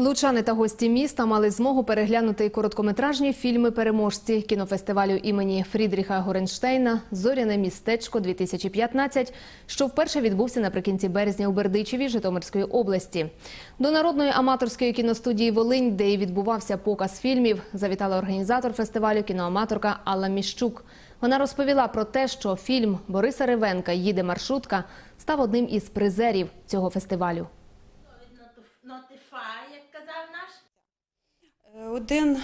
Лучани та гості міста мали змогу переглянути короткометражні фільми переможці кінофестивалю імені Фрідріха Горенштейна Зоряне містечко 2015 що вперше відбувся наприкінці березня у Бердичеві Житомирської області. До народної аматорської кіностудії Волинь, де і відбувався показ фільмів, завітала організатор фестивалю кіноаматорка Алла Міщук. Вона розповіла про те, що фільм Бориса Ревенка Їде маршрутка став одним із призерів цього фестивалю. Як казав наш. Е, Один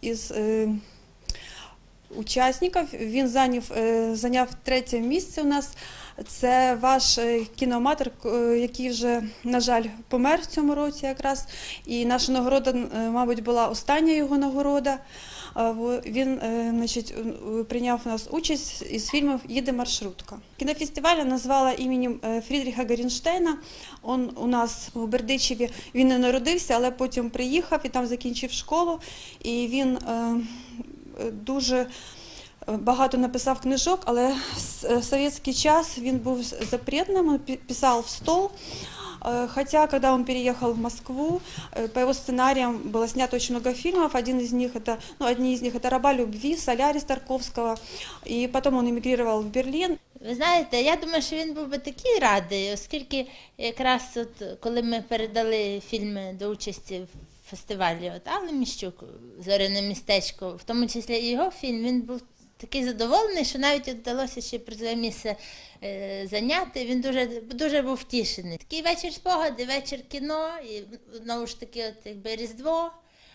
із е, учасників він зайняв, е, зайняв третє місце у нас. Це ваш е, кіноаматор, е, який вже, на жаль, помер в цьому році якраз. І наша нагорода, мабуть, була остання його нагорода. Він значить, прийняв у нас участь із фільмів Їде маршрутка. Кінофестиваль назвала іменем Фрідріха Горінштейна. Он у нас в Бердичеві він не народився, але потім приїхав і там закінчив школу. І він дуже е, багато написав книжок, але в с- в совєтський час він був запретним, він пі- писав в стол. Э, Хотя, когда он переехал в Москву, э, по его сценариям было снято очень много фильмов. Один из них это, ну, одни из них это «Раба любви», «Солярис» Тарковского. И потом он эмигрировал в Берлин. Ви знаєте, я думаю, що він був би такий радий, оскільки якраз от, коли ми передали фільми до участі в фестивалі от Алли Міщук Зоряне містечко, в тому числі і його фільм, він був такий задоволений, що навіть вдалося ще призове місце е, зайняти. Він дуже, дуже був втішений. Такий вечір спогади, вечір кіно, і знову ж таки, от якби Різдво.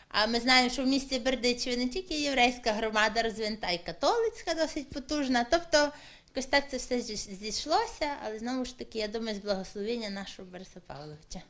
А ми знаємо, що в місті Бердичеві не тільки єврейська громада розвинта, і католицька досить потужна. Тобто якось так це все зійшлося, але знову ж таки, я думаю, з благословення нашого Бориса Павловича.